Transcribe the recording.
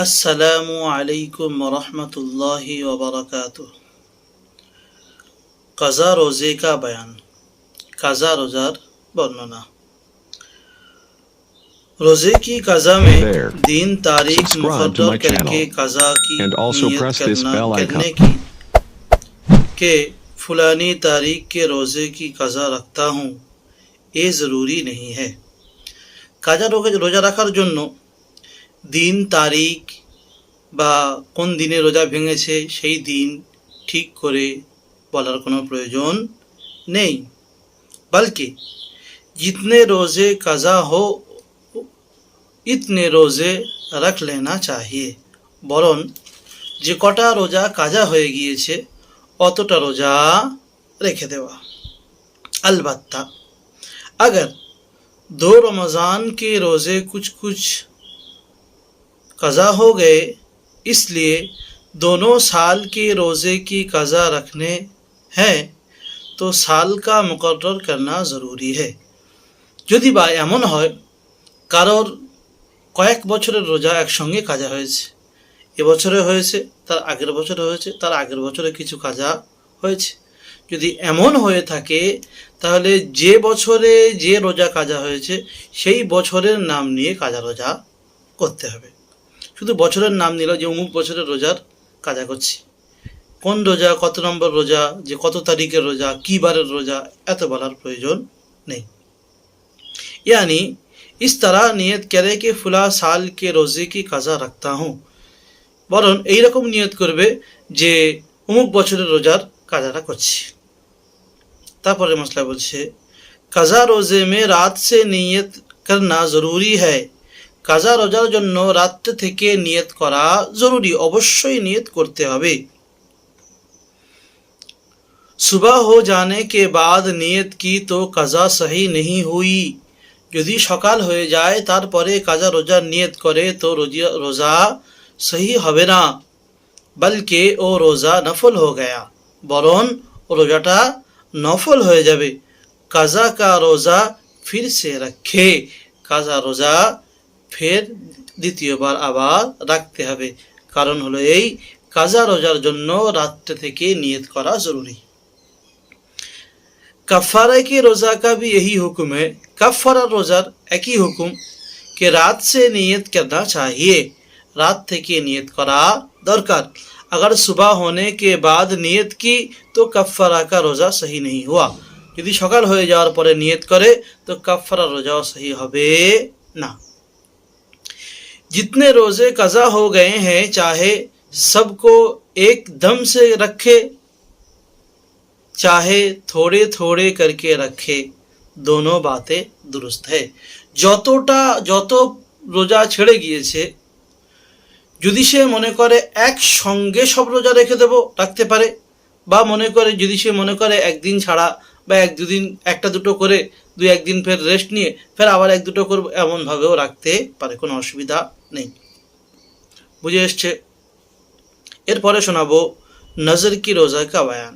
السلام علیکم ورحمۃ اللہ وبرکاتہ۔ قضا روزے کا بیان۔ قضا روزار برننا روزے کی قضا میں دین تاریخ مقرر کر کے قضا کی نیت کرنا کرنے کی کہ فلانی تاریخ کے روزے کی قضا رکھتا ہوں یہ ضروری نہیں ہے۔ قضا روزہ رکھا جنو দিন তারিখ বা কোন দিনে রোজা ভেঙেছে সেই দিন ঠিক করে বলার কোনো প্রয়োজন নেই बल्कि जितने रोज़े कज़ा हो ইতনে রোজে রাখ লেনা চাহিয়ে বরং যে কটা রোজা কাজা হয়ে গিয়েছে অতটা রোজা রেখে দেওয়া अलबत्ता अगर दो रमज़ान के रोज़े कुछ कुछ कज़ा हो गए इसलिए दोनों साल के रोज़े की कज़ा रखने हैं তো সাল কা মুকরর করনা জরুরি है যদি বা এমন হয় কারোর কয়েক বছরের রোজা একসঙ্গে কাজা হয়েছে এবছরে হয়েছে তার আগের বছরে হয়েছে তার আগের বছরে কিছু কাজা হয়েছে যদি এমন হয়ে থাকে তাহলে যে বছরে যে রোজা কাজা হয়েছে সেই বছরের নাম নিয়ে কাজা রোজা করতে হবে শুধু বছরের নাম নিল যে অমুক বছরের রোজার কাজা করছি। কোন রোজা, কত নম্বর রোজা, যে কত তারিখের রোজা, কী বারের রোজা, এত বলার প্রয়োজন নেই। ইয়ানি, ইস তারা নিয়ত করে কি ফুলা সাল কে রোজে কি কাজা রাখতা হুঁ। বরং এইরকম নিয়ত করবে যে অমুক বছরের রোজার কাজাটা করছি। তারপরে মশলা বলছে, কাজা রোজে মে রাত সে নিয়ত করনা জরুরি হ্যায়। কাজা রোজার জন্য রাত্রে থেকে নিয়ত করা জরুরি, অবশ্যই নিয়ত করতে হবে। সুবাহ হো জানে কে বাদ, নিয়ত কি তো কাজা সহি নেই হুই। যদি সকাল হয়ে যায়, তারপরে কাজা রোজা নিয়ত করে, তো রোজা সহি হবে না, বলকে ও রোজা নফল হো গয়া। বরং রোজাটা নফল হয়ে যাবে। কাজা কা রোজা ফির সে রাখে। কাজা রোজা ফের দ্বিতীয়বার আবার রাখতে হবে কারণ হলো এই কাজা রোজার জন্য রাত্রে থেকে নিয়ত করা জরুরি कफ़ारा के रोज़ा का भी यही हुक्म है कफ़ारा रोज़ार एक ही हुक्म कि रात से नियत करना चाहिए रात থেকে নিয়ত করা দরকার अगर सुबह होने के बाद नियत की तो कफ़ारा का रोज़ा सही नहीं हुआ যদি সকাল হয়ে যাওয়ার পরে নিয়ত করে তো কাফারা রোজাও সহি হবে না जितने रोज़े कज़ा हो गए हैं चाहे सबको एकदम से रखे चाहे थोड़े थोड़े करके रखे दोनों बातें दुरुस्त है যতটা যত রোজা ছেড়ে গিয়েছে যদি সে মনে করে একসঙ্গে সব রোজা রেখে দেবো রাখতে পারে বা মনে করে যদি সে মনে করে একদিন ছাড়া বা এক দুদিন একটা দুটো করে দুই একদিন ফের রেস্ট নিয়ে ফের আবার এক দুটো করবো এমনভাবেও রাখতে পারে কোনো অসুবিধা নেই। বুঝে এসছে। এরপরে শোনাবো নজর কি রোজা কা বয়ান